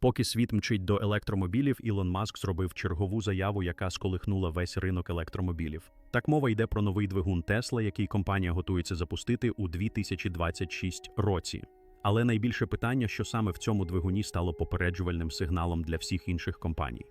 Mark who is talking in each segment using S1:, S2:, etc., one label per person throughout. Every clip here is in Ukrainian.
S1: Поки світ мчить до електромобілів, Ілон Маск зробив чергову заяву, яка сколихнула весь ринок електромобілів. Так мова йде про новий двигун Тесла, який компанія готується запустити у 2026 році. Але найбільше питання, що саме в цьому двигуні стало попереджувальним сигналом для всіх інших компаній.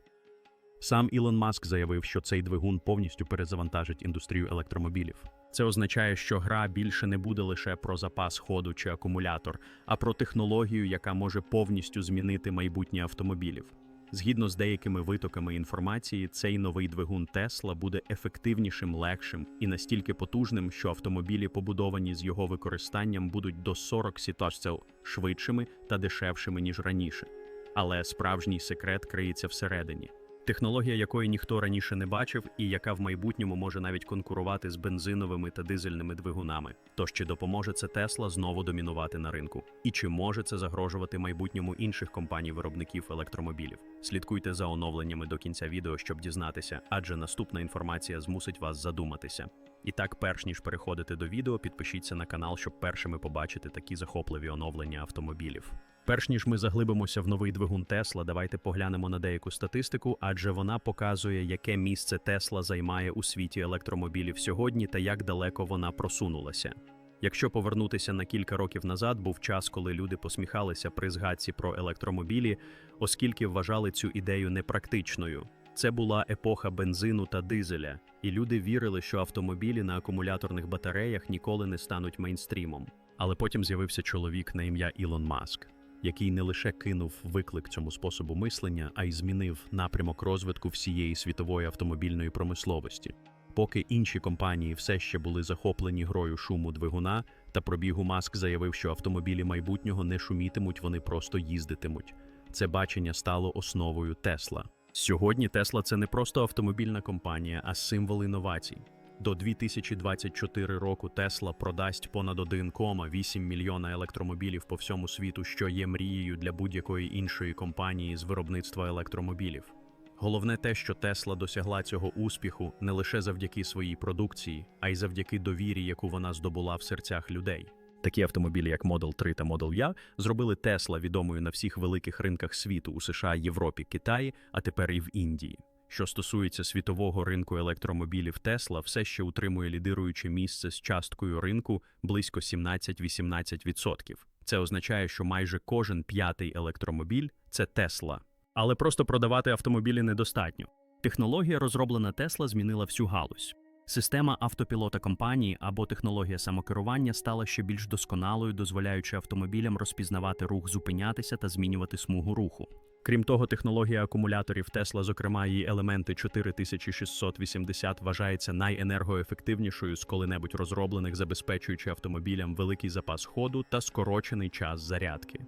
S1: Сам Ілон Маск заявив, що цей двигун повністю перезавантажить індустрію електромобілів. Це означає, що гра більше не буде лише про запас ходу чи акумулятор, а про технологію, яка може повністю змінити майбутнє автомобілів. Згідно з деякими витоками інформації, цей новий двигун Тесла буде ефективнішим, легшим і настільки потужним, що автомобілі, побудовані з його використанням, будуть до 40 сіточців швидшими та дешевшими ніж раніше. Але справжній секрет криється всередині. Технологія, якої ніхто раніше не бачив, і яка в майбутньому може навіть конкурувати з бензиновими та дизельними двигунами. Тож чи допоможе це Тесла знову домінувати на ринку? І чи може це загрожувати майбутньому інших компаній-виробників електромобілів? Слідкуйте за оновленнями до кінця відео, щоб дізнатися, адже наступна інформація змусить вас задуматися. І так, перш ніж переходити до відео, підпишіться на канал, щоб першими побачити такі захопливі оновлення автомобілів. Перш ніж ми заглибимося в новий двигун Тесла, давайте поглянемо на деяку статистику, адже вона показує, яке місце Тесла займає у світі електромобілів сьогодні та як далеко вона просунулася. Якщо повернутися на кілька років назад, був час, коли люди посміхалися при згадці про електромобілі, оскільки вважали цю ідею непрактичною. Це була епоха бензину та дизеля, і люди вірили, що автомобілі на акумуляторних батареях ніколи не стануть мейнстрімом. Але потім з'явився чоловік на ім'я Ілон Маск, який не лише кинув виклик цьому способу мислення, а й змінив напрямок розвитку всієї світової автомобільної промисловості. Поки інші компанії все ще були захоплені грою шуму двигуна та пробігу Маск заявив, що автомобілі майбутнього не шумітимуть, вони просто їздитимуть. Це бачення стало основою Тесла. Сьогодні Тесла це не просто автомобільна компанія, а символ інновацій. До 2024 року Тесла продасть понад 1,8 мільйона електромобілів по всьому світу, що є мрією для будь-якої іншої компанії з виробництва електромобілів. Головне те, що Тесла досягла цього успіху не лише завдяки своїй продукції, а й завдяки довірі, яку вона здобула в серцях людей. Такі автомобілі, як Model 3 та Model Y, зробили Тесла відомою на всіх великих ринках світу у США, Європі, Китаї, а тепер і в Індії. Що стосується світового ринку електромобілів, Тесла все ще утримує лідируюче місце з часткою ринку близько 17-18%. Це означає, що майже кожен п'ятий електромобіль це Тесла. Але просто продавати автомобілі недостатньо. Технологія, розроблена Тесла, змінила всю галузь. Система автопілота компанії або технологія самокерування стала ще більш досконалою, дозволяючи автомобілям розпізнавати рух, зупинятися та змінювати смугу руху. Крім того, технологія акумуляторів Тесла, зокрема її елементи 4680, вважається найенергоефективнішою з коли-небудь розроблених, забезпечуючи автомобілям великий запас ходу та скорочений час зарядки.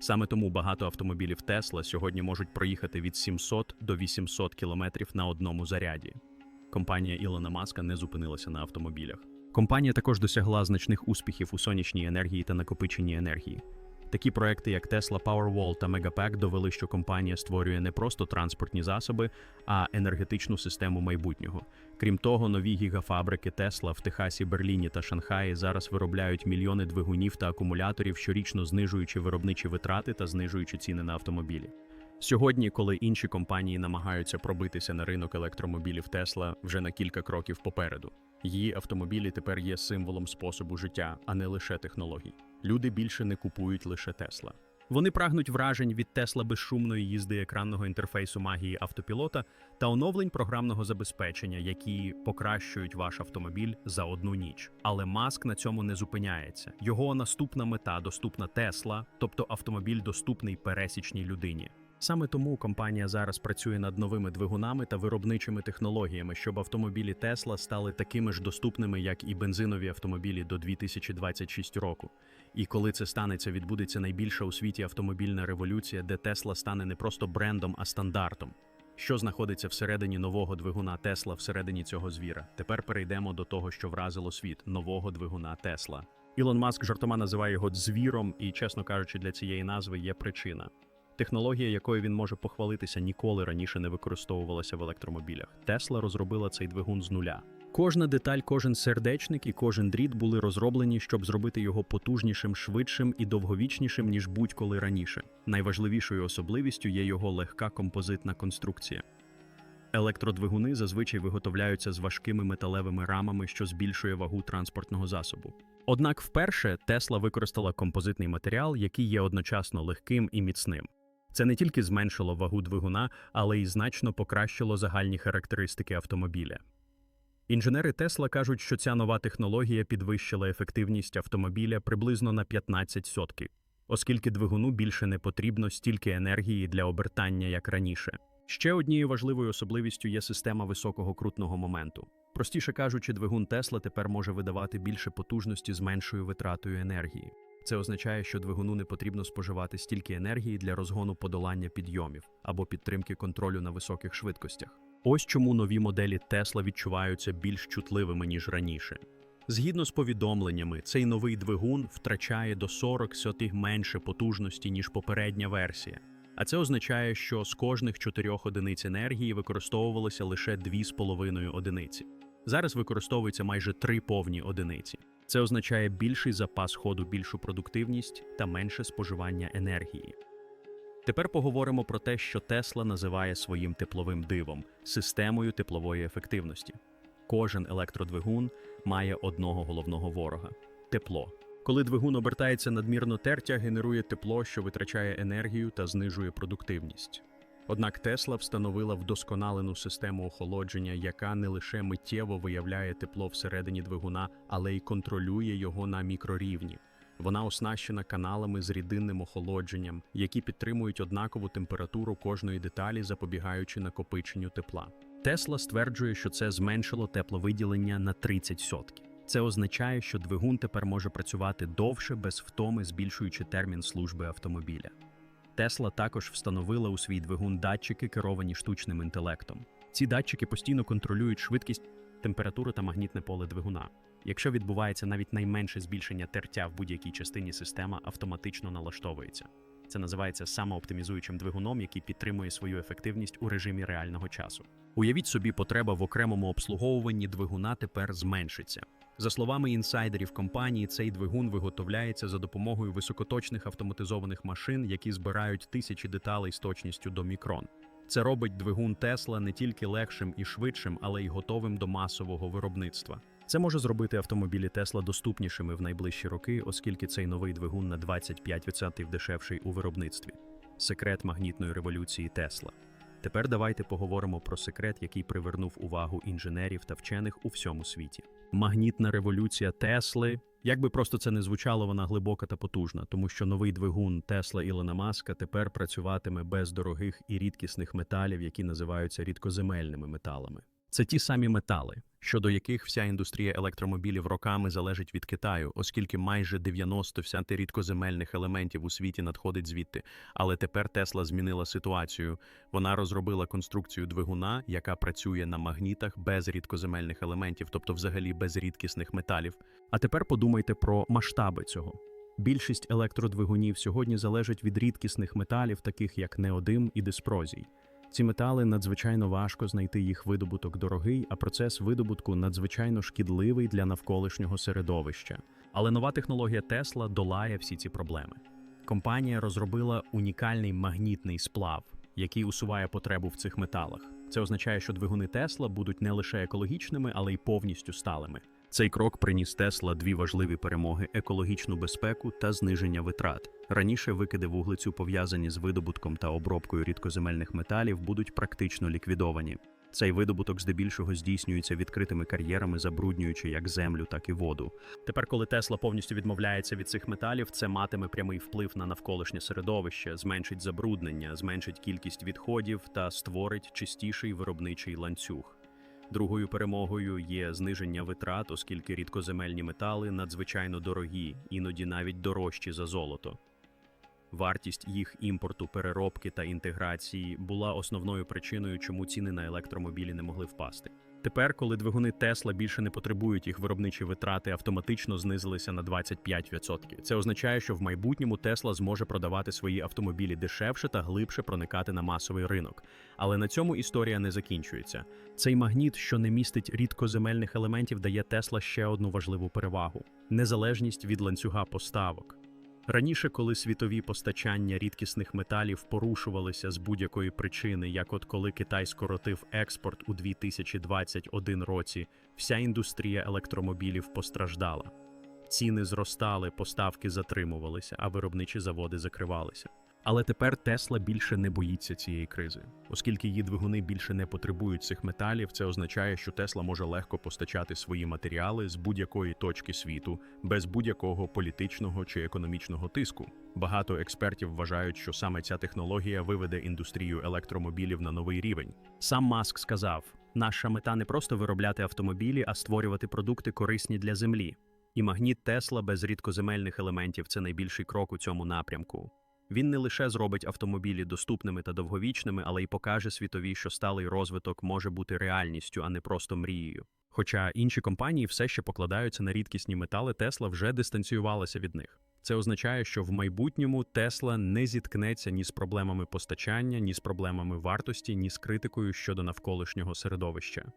S1: Саме тому багато автомобілів Тесла сьогодні можуть проїхати від 700 до 800 кілометрів на одному заряді. Компанія Ілона Маска не зупинилася на автомобілях. Компанія також досягла значних успіхів у сонячній енергії та накопиченні енергії. Такі проекти, як Tesla Powerwall та Megapack, довели, що компанія створює не просто транспортні засоби, а енергетичну систему майбутнього. Крім того, нові гігафабрики Tesla в Техасі, Берліні та Шанхаї зараз виробляють мільйони двигунів та акумуляторів, щорічно знижуючи виробничі витрати та знижуючи ціни на автомобілі. Сьогодні, коли інші компанії намагаються пробитися на ринок електромобілів Tesla вже на кілька кроків попереду, її автомобілі тепер є символом способу життя, а не лише технологій. Люди більше не купують лише Тесла. Вони прагнуть вражень від Тесла безшумної їзди екранного інтерфейсу магії автопілота та оновлень програмного забезпечення, які покращують ваш автомобіль за одну ніч. Але Маск на цьому не зупиняється. Його наступна мета доступна Тесла, тобто автомобіль доступний пересічній людині. Саме тому компанія зараз працює над новими двигунами та виробничими технологіями, щоб автомобілі Тесла стали такими ж доступними, як і бензинові автомобілі до 2026 року. І коли це станеться, відбудеться найбільша у світі автомобільна революція, де Тесла стане не просто брендом, а стандартом. Що знаходиться всередині нового двигуна Тесла всередині цього звіра? Тепер перейдемо до того, що вразило світ нового двигуна Тесла. Ілон Маск жартома називає його звіром, і, чесно кажучи, для цієї назви є причина. Технологія, якою він може похвалитися, ніколи раніше не використовувалася в електромобілях. Тесла розробила цей двигун з нуля. Кожна деталь, кожен сердечник і кожен дріт були розроблені, щоб зробити його потужнішим, швидшим і довговічнішим, ніж будь-коли раніше. Найважливішою особливістю є його легка композитна конструкція. Електродвигуни зазвичай виготовляються з важкими металевими рамами, що збільшує вагу транспортного засобу. Однак вперше Тесла використала композитний матеріал, який є одночасно легким і міцним. Це не тільки зменшило вагу двигуна, але й значно покращило загальні характеристики автомобіля. Інженери Тесла кажуть, що ця нова технологія підвищила ефективність автомобіля приблизно на 15%, оскільки двигуну більше не потрібно стільки енергії для обертання, як раніше. Ще однією важливою особливістю є система високого крутного моменту. Простіше кажучи, двигун Тесла тепер може видавати більше потужності з меншою витратою енергії. Це означає, що двигуну не потрібно споживати стільки енергії для розгону подолання підйомів або підтримки контролю на високих швидкостях. Ось чому нові моделі Тесла відчуваються більш чутливими, ніж раніше. Згідно з повідомленнями, цей новий двигун втрачає до 40 сотих менше потужності, ніж попередня версія. А це означає, що з кожних 4 одиниць енергії використовувалося лише 2,5 одиниці. Зараз використовується майже 3 повні одиниці. Це означає більший запас ходу, більшу продуктивність та менше споживання енергії. Тепер поговоримо про те, що Тесла називає своїм тепловим дивом системою теплової ефективності. Кожен електродвигун має одного головного ворога тепло. Коли двигун обертається надмірно тертя, генерує тепло, що витрачає енергію та знижує продуктивність. Однак Тесла встановила вдосконалену систему охолодження, яка не лише миттєво виявляє тепло всередині двигуна, але й контролює його на мікрорівні. Вона оснащена каналами з рідинним охолодженням, які підтримують однакову температуру кожної деталі, запобігаючи накопиченню тепла. Тесла стверджує, що це зменшило тепловиділення на 30 сотків. Це означає, що двигун тепер може працювати довше без втоми, збільшуючи термін служби автомобіля. Тесла також встановила у свій двигун датчики, керовані штучним інтелектом. Ці датчики постійно контролюють швидкість, температуру та магнітне поле двигуна. Якщо відбувається навіть найменше збільшення тертя в будь-якій частині система автоматично налаштовується. Це називається самооптимізуючим двигуном, який підтримує свою ефективність у режимі реального часу. Уявіть собі, потреба в окремому обслуговуванні двигуна тепер зменшиться. За словами інсайдерів компанії, цей двигун виготовляється за допомогою високоточних автоматизованих машин, які збирають тисячі деталей з точністю до мікрон. Це робить двигун Тесла не тільки легшим і швидшим, але й готовим до масового виробництва. Це може зробити автомобілі Тесла доступнішими в найближчі роки, оскільки цей новий двигун на 25% дешевший у виробництві. Секрет магнітної революції Тесла. Тепер давайте поговоримо про секрет, який привернув увагу інженерів та вчених у всьому світі. Магнітна революція Тесли. Як би просто це не звучало, вона глибока та потужна, тому що новий двигун Тесла Ілона Маска тепер працюватиме без дорогих і рідкісних металів, які називаються рідкоземельними металами. Це ті самі метали, щодо яких вся індустрія електромобілів роками залежить від Китаю, оскільки майже 90% рідкоземельних елементів у світі надходить звідти. Але тепер Тесла змінила ситуацію. Вона розробила конструкцію двигуна, яка працює на магнітах без рідкоземельних елементів, тобто взагалі без рідкісних металів. А тепер подумайте про масштаби цього. Більшість електродвигунів сьогодні залежить від рідкісних металів, таких як неодим і диспрозій. Ці метали надзвичайно важко знайти їх видобуток дорогий, а процес видобутку надзвичайно шкідливий для навколишнього середовища. Але нова технологія Тесла долає всі ці проблеми. Компанія розробила унікальний магнітний сплав, який усуває потребу в цих металах. Це означає, що двигуни Тесла будуть не лише екологічними, але й повністю сталими. Цей крок приніс Тесла дві важливі перемоги: екологічну безпеку та зниження витрат. Раніше викиди вуглецю, пов'язані з видобутком та обробкою рідкоземельних металів, будуть практично ліквідовані. Цей видобуток здебільшого здійснюється відкритими кар'єрами, забруднюючи як землю, так і воду. Тепер, коли Тесла повністю відмовляється від цих металів, це матиме прямий вплив на навколишнє середовище, зменшить забруднення, зменшить кількість відходів та створить чистіший виробничий ланцюг. Другою перемогою є зниження витрат, оскільки рідкоземельні метали надзвичайно дорогі, іноді навіть дорожчі за золото. Вартість їх імпорту, переробки та інтеграції була основною причиною, чому ціни на електромобілі не могли впасти. Тепер, коли двигуни Тесла більше не потребують їх виробничі витрати, автоматично знизилися на 25%. Це означає, що в майбутньому Тесла зможе продавати свої автомобілі дешевше та глибше проникати на масовий ринок. Але на цьому історія не закінчується. Цей магніт, що не містить рідкоземельних елементів, дає Тесла ще одну важливу перевагу незалежність від ланцюга поставок. Раніше, коли світові постачання рідкісних металів порушувалися з будь-якої причини, як от коли Китай скоротив експорт у 2021 році, вся індустрія електромобілів постраждала. Ціни зростали, поставки затримувалися, а виробничі заводи закривалися. Але тепер Тесла більше не боїться цієї кризи, оскільки її двигуни більше не потребують цих металів. Це означає, що Тесла може легко постачати свої матеріали з будь-якої точки світу, без будь-якого політичного чи економічного тиску. Багато експертів вважають, що саме ця технологія виведе індустрію електромобілів на новий рівень. Сам Маск сказав: наша мета не просто виробляти автомобілі, а створювати продукти корисні для землі. І магніт Тесла без рідкоземельних елементів це найбільший крок у цьому напрямку. Він не лише зробить автомобілі доступними та довговічними, але й покаже світові, що сталий розвиток може бути реальністю, а не просто мрією. Хоча інші компанії все ще покладаються на рідкісні метали, Тесла вже дистанціювалася від них. Це означає, що в майбутньому Тесла не зіткнеться ні з проблемами постачання, ні з проблемами вартості, ні з критикою щодо навколишнього середовища.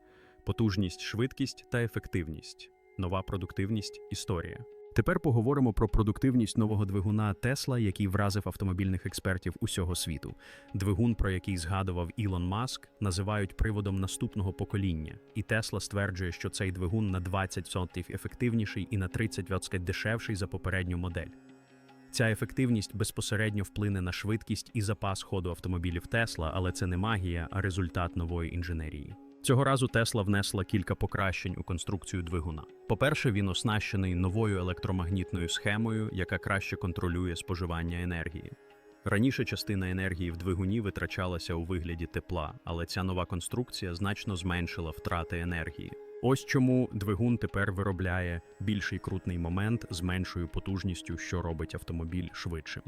S1: Потужність, швидкість та ефективність, нова продуктивність, історія. Тепер поговоримо про продуктивність нового двигуна Тесла, який вразив автомобільних експертів усього світу. Двигун, про який згадував Ілон Маск, називають приводом наступного покоління, і Тесла стверджує, що цей двигун на 20% ефективніший і на 30% дешевший за попередню модель. Ця ефективність безпосередньо вплине на швидкість і запас ходу автомобілів Тесла, але це не магія, а результат нової інженерії. Цього разу Тесла внесла кілька покращень у конструкцію двигуна. По-перше, він оснащений новою електромагнітною схемою, яка краще контролює споживання енергії. Раніше частина енергії в двигуні витрачалася у вигляді тепла, але ця нова конструкція значно зменшила втрати енергії. Ось чому двигун тепер виробляє більший крутний момент з меншою потужністю, що робить автомобіль швидшим.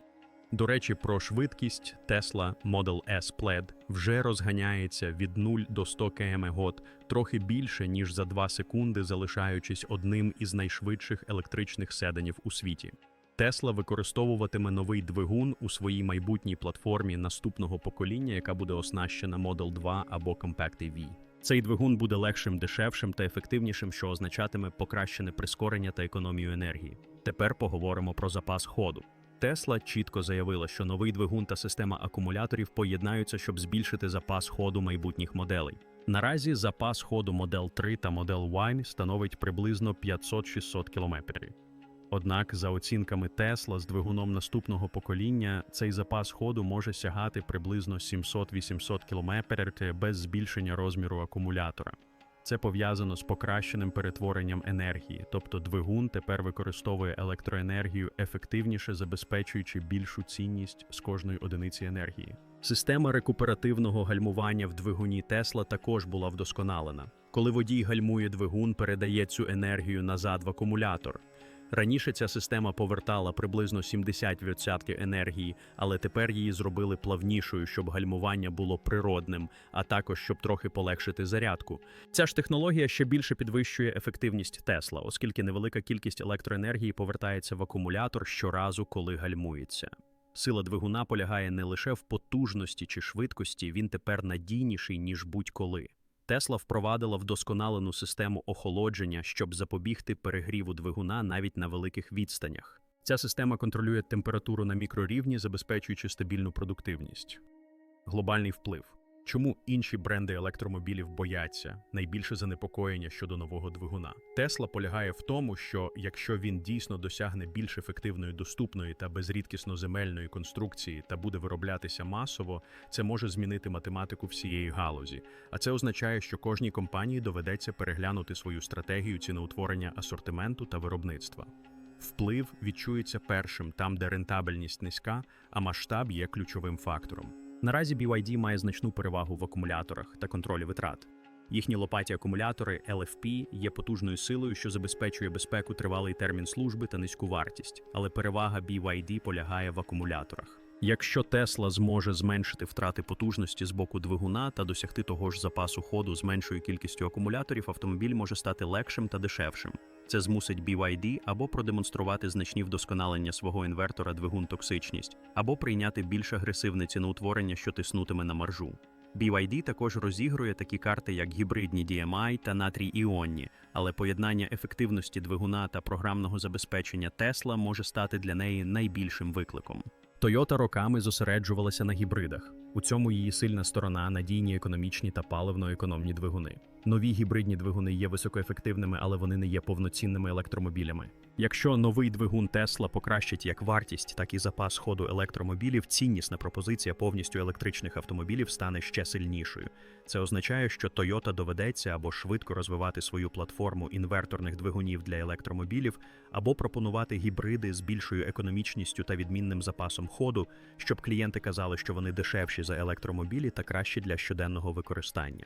S1: До речі, про швидкість Tesla Model S Plaid вже розганяється від 0 до 100 км год трохи більше, ніж за 2 секунди, залишаючись одним із найшвидших електричних седанів у світі. Тесла використовуватиме новий двигун у своїй майбутній платформі наступного покоління, яка буде оснащена Model 2 або Compact EV. Цей двигун буде легшим, дешевшим та ефективнішим, що означатиме покращене прискорення та економію енергії. Тепер поговоримо про запас ходу. Тесла чітко заявила, що новий двигун та система акумуляторів поєднаються, щоб збільшити запас ходу майбутніх моделей. Наразі запас ходу Model 3 та Model Y становить приблизно 500-600 км. Однак, за оцінками Тесла з двигуном наступного покоління, цей запас ходу може сягати приблизно 700-800 км без збільшення розміру акумулятора. Це пов'язано з покращеним перетворенням енергії, тобто двигун тепер використовує електроенергію ефективніше, забезпечуючи більшу цінність з кожної одиниці енергії. Система рекуперативного гальмування в двигуні Тесла також була вдосконалена. Коли водій гальмує двигун, передає цю енергію назад в акумулятор. Раніше ця система повертала приблизно 70% енергії, але тепер її зробили плавнішою, щоб гальмування було природним, а також щоб трохи полегшити зарядку. Ця ж технологія ще більше підвищує ефективність Тесла, оскільки невелика кількість електроенергії повертається в акумулятор щоразу, коли гальмується. Сила двигуна полягає не лише в потужності чи швидкості, він тепер надійніший ніж будь-коли. Тесла впровадила вдосконалену систему охолодження, щоб запобігти перегріву двигуна навіть на великих відстанях. Ця система контролює температуру на мікрорівні, забезпечуючи стабільну продуктивність. Глобальний вплив. Чому інші бренди електромобілів бояться найбільше занепокоєння щодо нового двигуна? Тесла полягає в тому, що якщо він дійсно досягне більш ефективної, доступної та безрідкісно земельної конструкції та буде вироблятися масово, це може змінити математику всієї галузі. А це означає, що кожній компанії доведеться переглянути свою стратегію ціноутворення асортименту та виробництва. Вплив відчується першим там, де рентабельність низька, а масштаб є ключовим фактором. Наразі BYD має значну перевагу в акумуляторах та контролі витрат. Їхні лопаті акумулятори LFP є потужною силою, що забезпечує безпеку тривалий термін служби та низьку вартість, але перевага BYD полягає в акумуляторах. Якщо Тесла зможе зменшити втрати потужності з боку двигуна та досягти того ж запасу ходу з меншою кількістю акумуляторів, автомобіль може стати легшим та дешевшим. Це змусить BYD або продемонструвати значні вдосконалення свого інвертора двигун токсичність, або прийняти більш агресивне ціноутворення, що тиснутиме на маржу. BYD також розігрує такі карти, як гібридні DMI та натрій іонні, але поєднання ефективності двигуна та програмного забезпечення Tesla може стати для неї найбільшим викликом. Toyota роками зосереджувалася на гібридах. У цьому її сильна сторона надійні економічні та паливно-економні двигуни. Нові гібридні двигуни є високоефективними, але вони не є повноцінними електромобілями. Якщо новий двигун Tesla покращить як вартість, так і запас ходу електромобілів, ціннісна пропозиція повністю електричних автомобілів стане ще сильнішою. Це означає, що Toyota доведеться або швидко розвивати свою платформу інверторних двигунів для електромобілів, або пропонувати гібриди з більшою економічністю та відмінним запасом ходу, щоб клієнти казали, що вони дешевші за електромобілі та кращі для щоденного використання.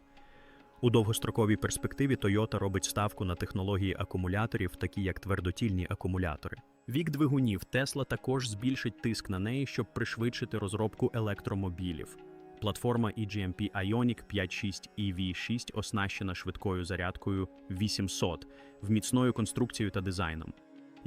S1: У довгостроковій перспективі Toyota робить ставку на технології акумуляторів, такі як твердотільні акумулятори. Вік двигунів Tesla також збільшить тиск на неї, щоб пришвидшити розробку електромобілів. Платформа EGMP Ioniq 5.6 EV6 оснащена швидкою зарядкою 800, вміцною конструкцією та дизайном.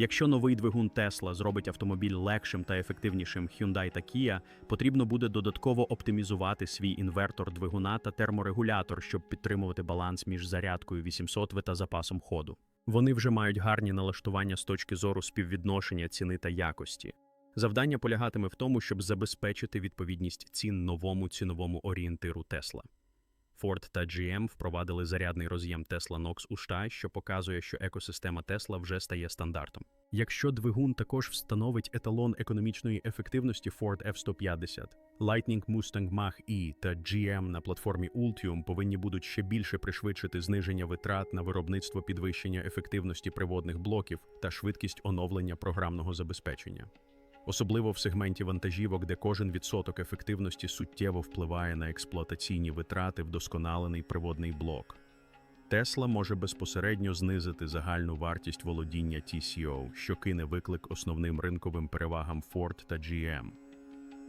S1: Якщо новий двигун Tesla зробить автомобіль легшим та ефективнішим Hyundai та Kia, потрібно буде додатково оптимізувати свій інвертор двигуна та терморегулятор, щоб підтримувати баланс між зарядкою 800 В та запасом ходу. Вони вже мають гарні налаштування з точки зору співвідношення ціни та якості. Завдання полягатиме в тому, щоб забезпечити відповідність цін новому ціновому орієнтиру Tesla. Ford та GM впровадили зарядний роз'єм Tesla Nox у США, що показує, що екосистема Tesla вже стає стандартом. Якщо двигун також встановить еталон економічної ефективності Ford F-150, Lightning Mustang Mach-E та GM на платформі Ultium повинні будуть ще більше пришвидшити зниження витрат на виробництво підвищення ефективності приводних блоків та швидкість оновлення програмного забезпечення особливо в сегменті вантажівок, де кожен відсоток ефективності суттєво впливає на експлуатаційні витрати вдосконалений приводний блок. Тесла може безпосередньо знизити загальну вартість володіння TCO, що кине виклик основним ринковим перевагам Ford та GM.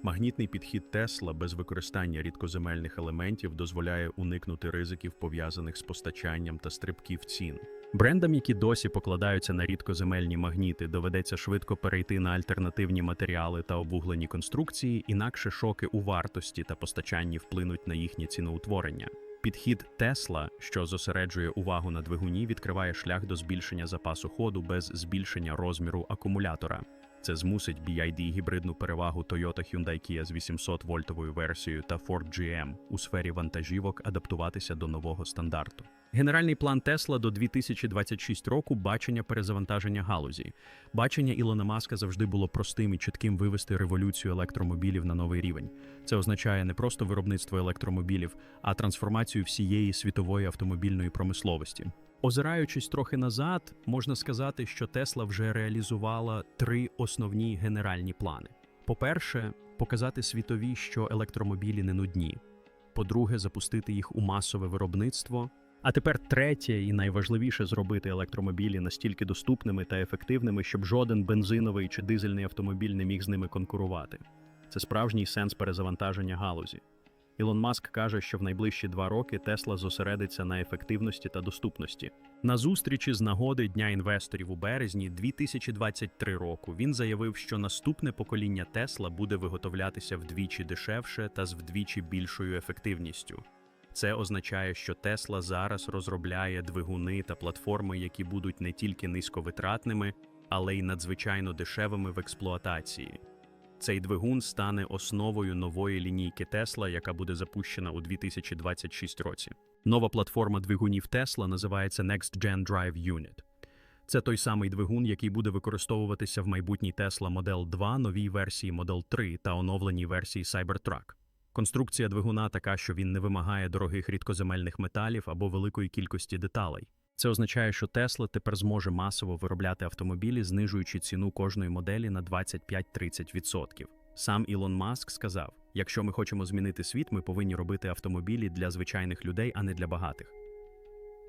S1: Магнітний підхід Тесла без використання рідкоземельних елементів дозволяє уникнути ризиків, пов'язаних з постачанням та стрибків цін. Брендам, які досі покладаються на рідкоземельні магніти, доведеться швидко перейти на альтернативні матеріали та обуглені конструкції, інакше шоки у вартості та постачанні вплинуть на їхнє ціноутворення. Підхід Тесла, що зосереджує увагу на двигуні, відкриває шлях до збільшення запасу ходу без збільшення розміру акумулятора. Це змусить BYD гібридну перевагу Toyota Hyundai Kia з 800 вольтовою версією та Ford GM у сфері вантажівок адаптуватися до нового стандарту. Генеральний план Тесла до 2026 року бачення перезавантаження галузі. Бачення Ілона Маска завжди було простим і чітким вивести революцію електромобілів на новий рівень. Це означає не просто виробництво електромобілів, а трансформацію всієї світової автомобільної промисловості. Озираючись трохи назад, можна сказати, що Тесла вже реалізувала три основні генеральні плани: по-перше, показати світові, що електромобілі не нудні. По-друге, запустити їх у масове виробництво. А тепер третє і найважливіше зробити електромобілі настільки доступними та ефективними, щоб жоден бензиновий чи дизельний автомобіль не міг з ними конкурувати. Це справжній сенс перезавантаження галузі. Ілон Маск каже, що в найближчі два роки Тесла зосередиться на ефективності та доступності. На зустрічі з нагоди Дня інвесторів у березні 2023 року він заявив, що наступне покоління Тесла буде виготовлятися вдвічі дешевше та з вдвічі більшою ефективністю. Це означає, що Тесла зараз розробляє двигуни та платформи, які будуть не тільки низьковитратними, але й надзвичайно дешевими в експлуатації. Цей двигун стане основою нової лінійки Тесла, яка буде запущена у 2026 році. Нова платформа двигунів Тесла називається Next Gen Drive Unit. Це той самий двигун, який буде використовуватися в майбутній Tesla Model 2, новій версії Model 3 та оновленій версії Cybertruck. Конструкція двигуна така, що він не вимагає дорогих рідкоземельних металів або великої кількості деталей. Це означає, що Tesla тепер зможе масово виробляти автомобілі, знижуючи ціну кожної моделі на 25-30%. Сам Ілон Маск сказав: якщо ми хочемо змінити світ, ми повинні робити автомобілі для звичайних людей, а не для багатих.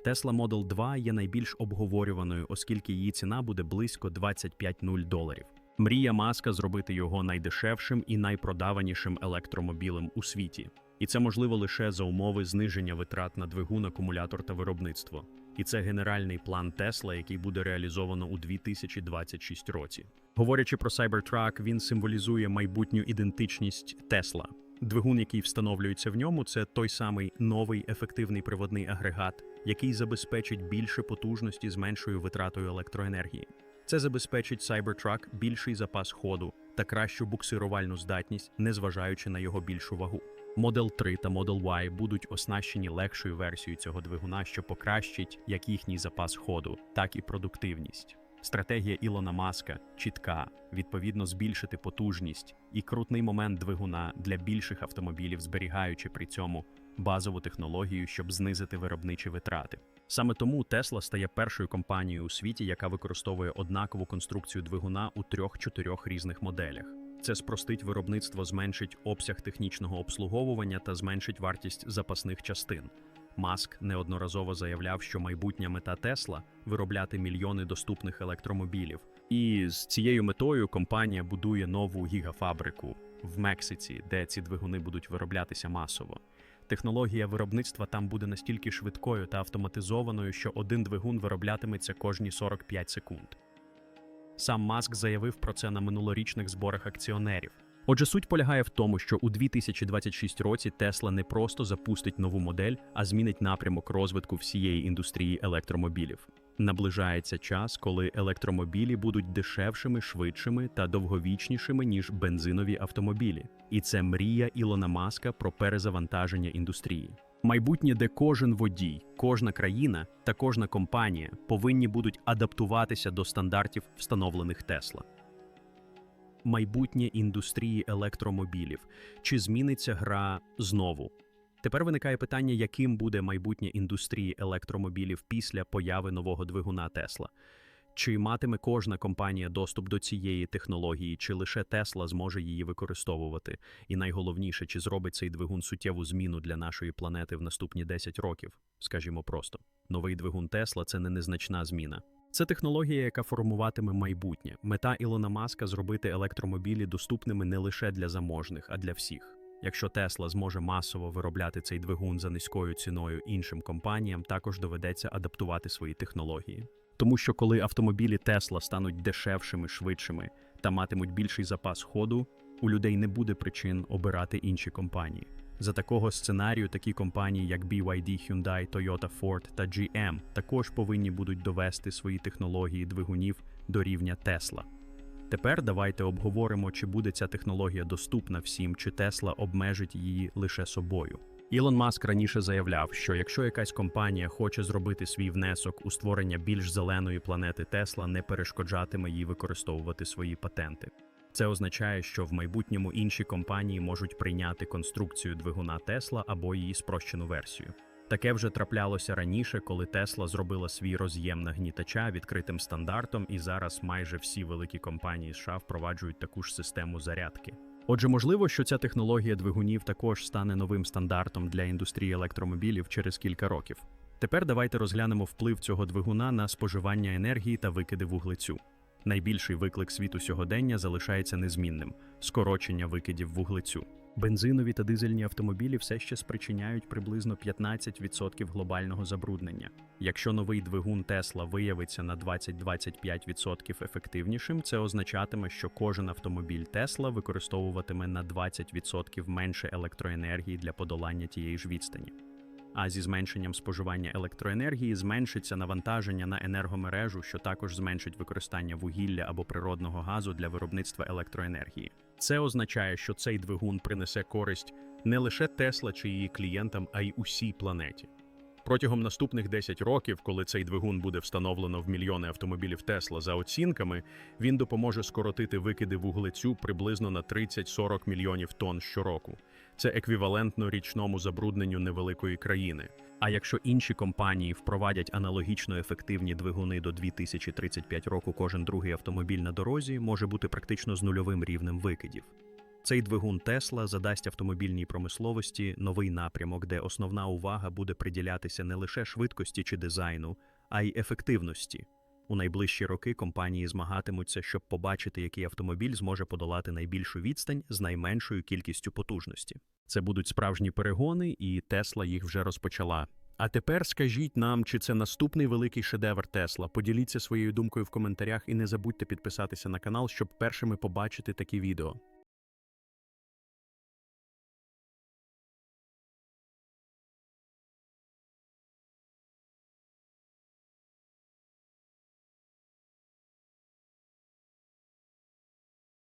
S1: Tesla Model 2 є найбільш обговорюваною, оскільки її ціна буде близько 25 0 доларів. Мрія Маска зробити його найдешевшим і найпродаванішим електромобілем у світі. І це можливо лише за умови зниження витрат на двигун, акумулятор та виробництво. І це генеральний план Тесла, який буде реалізовано у 2026 році. Говорячи про Cybertruck, він символізує майбутню ідентичність Тесла. Двигун, який встановлюється в ньому, це той самий новий ефективний приводний агрегат, який забезпечить більше потужності з меншою витратою електроенергії. Це забезпечить Cybertruck більший запас ходу та кращу буксирувальну здатність, незважаючи на його більшу вагу. Model 3 та Model Y будуть оснащені легшою версією цього двигуна, що покращить як їхній запас ходу, так і продуктивність. Стратегія Ілона Маска чітка, відповідно збільшити потужність і крутний момент двигуна для більших автомобілів, зберігаючи при цьому базову технологію, щоб знизити виробничі витрати. Саме тому Tesla стає першою компанією у світі, яка використовує однакову конструкцію двигуна у трьох-чотирьох різних моделях. Це спростить виробництво, зменшить обсяг технічного обслуговування та зменшить вартість запасних частин. Маск неодноразово заявляв, що майбутня мета Тесла виробляти мільйони доступних електромобілів. І з цією метою компанія будує нову гігафабрику в Мексиці, де ці двигуни будуть вироблятися масово. Технологія виробництва там буде настільки швидкою та автоматизованою, що один двигун вироблятиметься кожні 45 секунд. Сам Маск заявив про це на минулорічних зборах акціонерів. Отже, суть полягає в тому, що у 2026 році Тесла не просто запустить нову модель, а змінить напрямок розвитку всієї індустрії електромобілів. Наближається час, коли електромобілі будуть дешевшими, швидшими та довговічнішими ніж бензинові автомобілі. І це мрія Ілона Маска про перезавантаження індустрії. Майбутнє, де кожен водій, кожна країна та кожна компанія повинні будуть адаптуватися до стандартів, встановлених Тесла. Майбутнє індустрії електромобілів. Чи зміниться гра знову? Тепер виникає питання, яким буде майбутнє індустрії електромобілів після появи нового двигуна Тесла. Чи матиме кожна компанія доступ до цієї технології, чи лише Тесла зможе її використовувати? І найголовніше, чи зробить цей двигун суттєву зміну для нашої планети в наступні 10 років? Скажімо просто, новий двигун Тесла це не незначна зміна. Це технологія, яка формуватиме майбутнє. Мета Ілона Маска зробити електромобілі доступними не лише для заможних, а для всіх. Якщо Тесла зможе масово виробляти цей двигун за низькою ціною іншим компаніям, також доведеться адаптувати свої технології. Тому що коли автомобілі Тесла стануть дешевшими, швидшими та матимуть більший запас ходу, у людей не буде причин обирати інші компанії. За такого сценарію такі компанії, як BYD, Hyundai, Toyota, Ford та GM, також повинні будуть довести свої технології двигунів до рівня Тесла. Тепер давайте обговоримо, чи буде ця технологія доступна всім, чи Тесла обмежить її лише собою. Ілон Маск раніше заявляв, що якщо якась компанія хоче зробити свій внесок у створення більш зеленої планети Тесла, не перешкоджатиме їй використовувати свої патенти. Це означає, що в майбутньому інші компанії можуть прийняти конструкцію двигуна Тесла або її спрощену версію. Таке вже траплялося раніше, коли Тесла зробила свій роз'єм нагнітача відкритим стандартом, і зараз майже всі великі компанії США впроваджують таку ж систему зарядки. Отже, можливо, що ця технологія двигунів також стане новим стандартом для індустрії електромобілів через кілька років. Тепер давайте розглянемо вплив цього двигуна на споживання енергії та викиди вуглецю. Найбільший виклик світу сьогодення залишається незмінним скорочення викидів вуглецю. Бензинові та дизельні автомобілі все ще спричиняють приблизно 15% глобального забруднення. Якщо новий двигун Тесла виявиться на 20-25% ефективнішим, це означатиме, що кожен автомобіль Тесла використовуватиме на 20% менше електроенергії для подолання тієї ж відстані. А зі зменшенням споживання електроенергії зменшиться навантаження на енергомережу, що також зменшить використання вугілля або природного газу для виробництва електроенергії. Це означає, що цей двигун принесе користь не лише Тесла чи її клієнтам, а й усій планеті. Протягом наступних 10 років, коли цей двигун буде встановлено в мільйони автомобілів Тесла за оцінками, він допоможе скоротити викиди вуглецю приблизно на 30-40 мільйонів тонн щороку. Це еквівалентно річному забрудненню невеликої країни. А якщо інші компанії впровадять аналогічно ефективні двигуни до 2035 року, кожен другий автомобіль на дорозі може бути практично з нульовим рівнем викидів. Цей двигун Тесла задасть автомобільній промисловості новий напрямок, де основна увага буде приділятися не лише швидкості чи дизайну, а й ефективності. У найближчі роки компанії змагатимуться, щоб побачити, який автомобіль зможе подолати найбільшу відстань з найменшою кількістю потужності. Це будуть справжні перегони, і Тесла їх вже розпочала. А тепер скажіть нам, чи це наступний великий шедевр Тесла. Поділіться своєю думкою в коментарях і не забудьте підписатися на канал, щоб першими побачити такі відео.